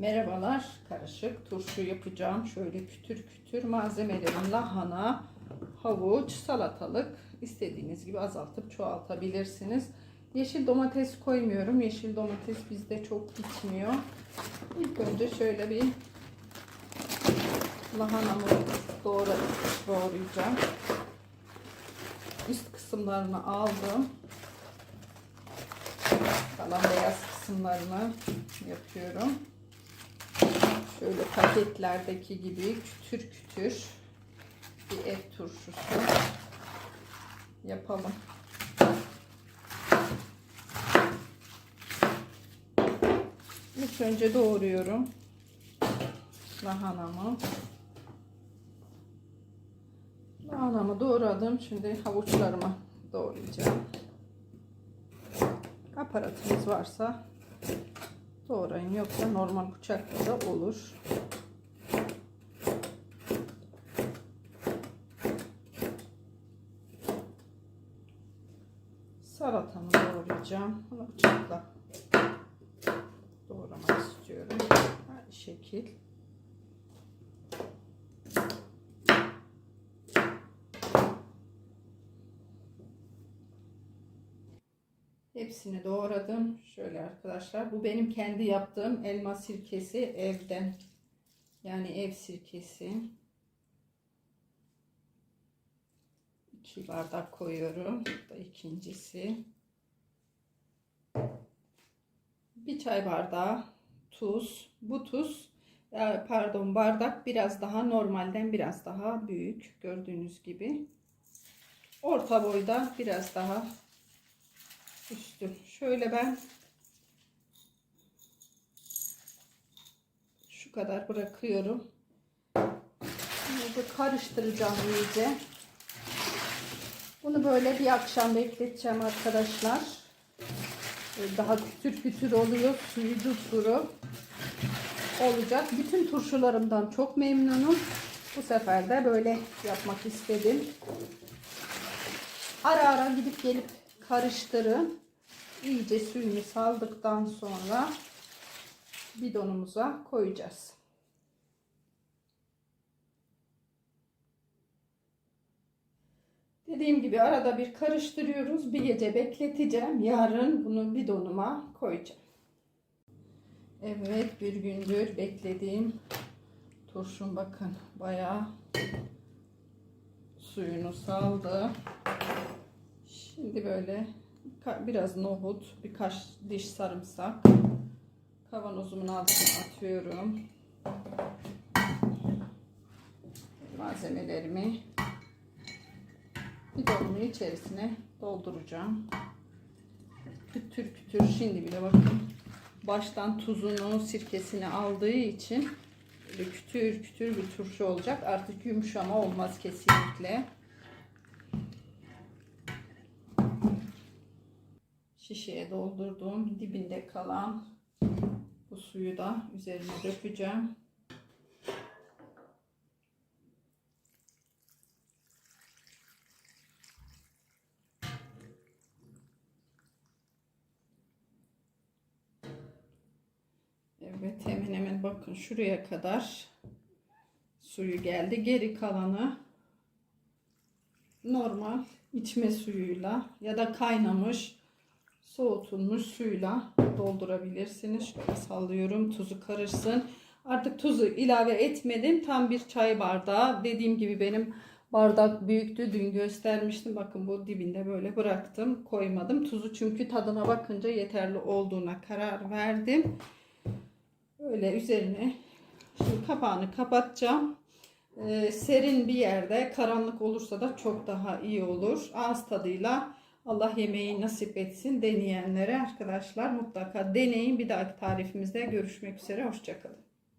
Merhabalar, karışık turşu yapacağım. Şöyle kütür kütür malzemelerim lahana, havuç, salatalık. İstediğiniz gibi azaltıp çoğaltabilirsiniz. Yeşil domates koymuyorum. Yeşil domates bizde çok gitmiyor. İlk önce şöyle bir lahanamı doğra, doğrayacağım. Üst kısımlarını aldım. Kalan beyaz kısımlarını yapıyorum. Şöyle paketlerdeki gibi kütür kütür bir et turşusu yapalım. İlk önce doğruyorum lahanamı. Lahanamı doğradım. Şimdi havuçlarımı doğrayacağım. Aparatınız varsa doğrayın. Yoksa normal bıçakla da olur. Salatamı doğrayacağım. Bunu bıçakla doğramak istiyorum. Aynı şekil. Hepsini doğradım. Şöyle arkadaşlar. Bu benim kendi yaptığım elma sirkesi evden. Yani ev sirkesi. 2 bardak koyuyorum. Bu da ikincisi. Bir çay bardağı tuz. Bu tuz e, pardon bardak biraz daha normalden biraz daha büyük gördüğünüz gibi. Orta boyda biraz daha üstü. Şöyle ben şu kadar bırakıyorum. Şimdi karıştıracağım iyice. Bunu böyle bir akşam bekleteceğim arkadaşlar. Daha kütür kütür oluyor. Suyu duru olacak. Bütün turşularımdan çok memnunum. Bu sefer de böyle yapmak istedim. Ara ara gidip gelip karıştırın. İyice suyunu saldıktan sonra bidonumuza koyacağız. Dediğim gibi arada bir karıştırıyoruz. Bir gece bekleteceğim. Yarın bunu bidonuma koyacağım. Evet bir gündür beklediğim turşum bakın bayağı suyunu saldı. Şimdi böyle biraz nohut, birkaç diş sarımsak kavanozumun altına atıyorum. Malzemelerimi bidonumun içerisine dolduracağım. Kütür kütür şimdi bile bakın baştan tuzunu, sirkesini aldığı için kütür kütür bir turşu olacak. Artık yumuşama olmaz kesinlikle. Şişeye doldurduğum dibinde kalan bu suyu da üzerine dökeceğim. Evet hemen hemen bakın şuraya kadar suyu geldi. Geri kalanı normal içme suyuyla ya da kaynamış soğutulmuş suyla doldurabilirsiniz. Şöyle sallıyorum tuzu karışsın. Artık tuzu ilave etmedim. Tam bir çay bardağı. Dediğim gibi benim bardak büyüktü. Dün göstermiştim. Bakın bu dibinde böyle bıraktım. Koymadım. Tuzu çünkü tadına bakınca yeterli olduğuna karar verdim. Böyle üzerine şimdi kapağını kapatacağım. Ee, serin bir yerde karanlık olursa da çok daha iyi olur. Ağız tadıyla Allah yemeği nasip etsin deneyenlere arkadaşlar mutlaka deneyin. Bir dahaki tarifimizde görüşmek üzere. Hoşçakalın.